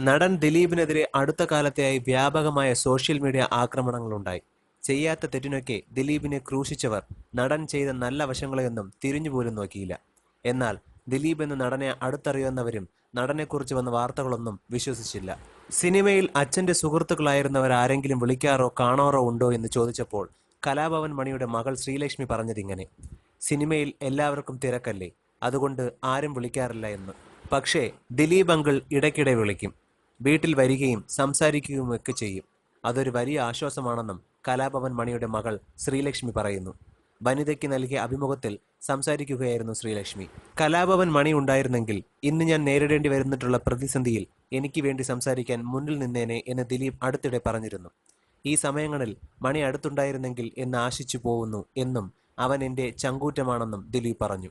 നടൻ ദിലീപിനെതിരെ അടുത്ത കാലത്തെയായി വ്യാപകമായ സോഷ്യൽ മീഡിയ ആക്രമണങ്ങളുണ്ടായി. ചെയ്യാത്ത തെറ്റിനൊക്കെ ദിലീപിനെ ക്രൂശിച്ചവർ നടൻ ചെയ്ത നല്ല വശങ്ങളെയൊന്നും തിരിഞ്ഞുപോലും നോക്കിയില്ല. എന്നാൽ ദിലീപ് എന്ന നടനെ അടുത്തറിയുന്നവരും നടനെക്കുറിച്ച് വന്ന വാർത്തകളൊന്നും വിശ്വസിച്ചില്ല. സിനിമയിൽ അച്ഛന്റെ സുഹൃത്തുക്കളായിരുന്നവർ ആരെങ്കിലും വിളിക്കാറോ കാണാറോ ഉണ്ടോ എന്ന് ചോദിച്ചപ്പോൾ കലാഭവൻ മണിയുടെ മകൾ ശ്രീലക്ഷ്മി പറഞ്ഞതിങ്ങനെ സിനിമയിൽ എല്ലാവർക്കും തിരക്കല്ലേ അതുകൊണ്ട് ആരും വിളിക്കാറില്ല എന്ന്. പക്ഷേ ദിലീപ് അങ്കിൾ ഇടയ്ക്കിടെ വിളിക്കും. വീട്ടിൽ വരികയും സംസാരിക്കുകയും ഒക്കെ ചെയ്യും. അതൊരു വലിയ ആശ്വാസമാണെന്നും കലാഭവൻ മണിയുടെ മകൾ ശ്രീലക്ഷ്മി പറയുന്നു. വനിതയ്ക്ക് നൽകിയ അഭിമുഖത്തിൽ സംസാരിക്കുകയായിരുന്നു ശ്രീലക്ഷ്മി. കലാഭവൻ മണി ഉണ്ടായിരുന്നെങ്കിൽ ഇന്ന് ഞാൻ നേരിടേണ്ടി വരുന്നിട്ടുള്ള പ്രതിസന്ധിയിൽ എനിക്ക് വേണ്ടി സംസാരിക്കാൻ മുന്നിൽ നിന്നേനെ എന്ന് ദിലീപ് അടുത്തിടെ പറഞ്ഞിരുന്നു. ഈ സമയങ്ങളിൽ മണി അടുത്തുണ്ടായിരുന്നെങ്കിൽ എന്ന് ആശിച്ചു പോകുന്നു എന്നും അവൻ എന്റെ ചങ്കൂറ്റമാണെന്നും ദിലീപ് പറഞ്ഞു.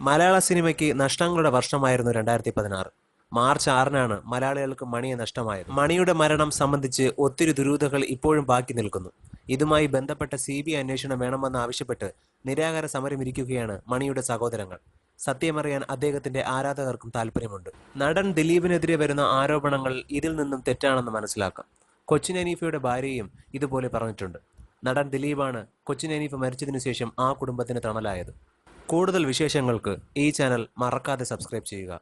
മലയാള സിനിമയ്ക്ക് നഷ്ടങ്ങളുടെ വർഷമായിരുന്നു രണ്ടായിരത്തി പതിനാറ്. മാർച്ച് ആറിനാണ് മലയാളികൾക്ക് മണിയെ നഷ്ടമായത്. മണിയുടെ മരണം സംബന്ധിച്ച് ഒത്തിരി ദുരൂഹതകൾ ഇപ്പോഴും ബാക്കി നിൽക്കുന്നു. ഇതുമായി ബന്ധപ്പെട്ട സി ബി ഐ അന്വേഷണം വേണമെന്ന് ആവശ്യപ്പെട്ട് നിരാകാര സമരമിരിക്കുകയാണ് മണിയുടെ സഹോദരങ്ങൾ. സത്യമറിയാൻ അദ്ദേഹത്തിന്റെ ആരാധകർക്കും താല്പര്യമുണ്ട് നടൻ ദിലീപിനെതിരെ വരുന്ന ആരോപണങ്ങൾ ഇതിൽ നിന്നും തെറ്റാണെന്ന് മനസ്സിലാക്കാം. കൊച്ചിൻ അനീഫയുടെ ഭാര്യയും ഇതുപോലെ പറഞ്ഞിട്ടുണ്ട്. നടൻ ദിലീപാണ് കൊച്ചിൻ അനീഫ് മരിച്ചതിനു ശേഷം ആ കുടുംബത്തിന് തണലായത്. കൂടുതൽ വിശേഷങ്ങൾക്ക് ഈ ചാനൽ മറക്കാതെ സബ്സ്ക്രൈബ് ചെയ്യുക.